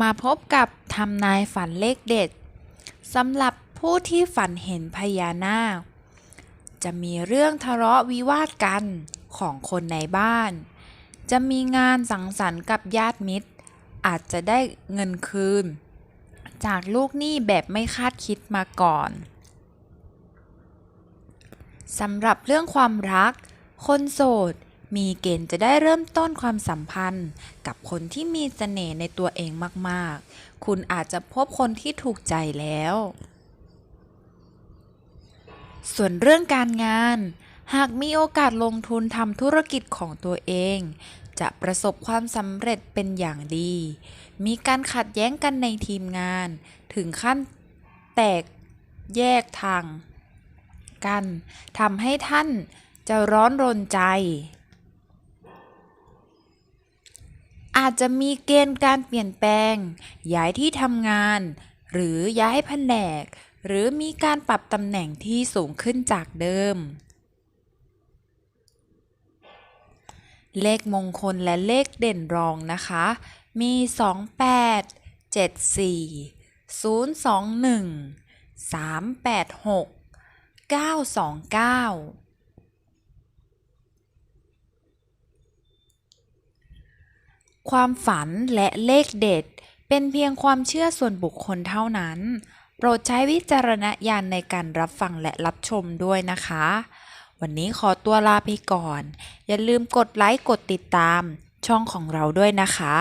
มาพบกับทำนายฝันเลขเด็ดสำหรับผู้ที่ฝันเห็นพญานาค จะมีเรื่องทะเลาะวิวาทกันของคนในบ้าน จะมีงานสังสรรค์กับญาติมิตร อาจจะได้เงินคืน จากลูกหนี้แบบไม่คาดคิดมาก่อนสำหรับเรื่องความรัก คนโสด มีเกณฑ์จะได้เริ่มต้นความสัมพันธ์ กับคนที่มีเสน่ห์ในตัวเองมากๆ คุณอาจจะพบคนที่ถูกใจแล้ว ส่วนเรื่องการงาน หากมีโอกาสลงทุนทำธุรกิจของตัวเอง จะประสบความสำเร็จเป็นอย่างดี มีการขัดแย้งกันในทีมงาน ถึงขั้นแตกแยกทางกันทำให้ท่านจะร้อนรนใจ อา จจะมีเกณฑ์การเปลี่ยนแปลง ย้ายที่ทำงาน หรือย้ายแผนก หรือมีการปรับตำแหน่งที่สูงขึ้นจากเดิม เลขมงคลและเลขเด่นรองนะคะ มี 28 74 021 386 929 ความฝันและเลขเด็ด เป็นเพียงความเชื่อส่วนบุคคลเท่านั้น โปรดใช้วิจารณญาณในการรับฟังและรับชมด้วยนะคะ วันนี้ขอตัวลาไปก่อน อย่าลืมกดไลค์กดติดตามช่องของเราด้วยนะคะ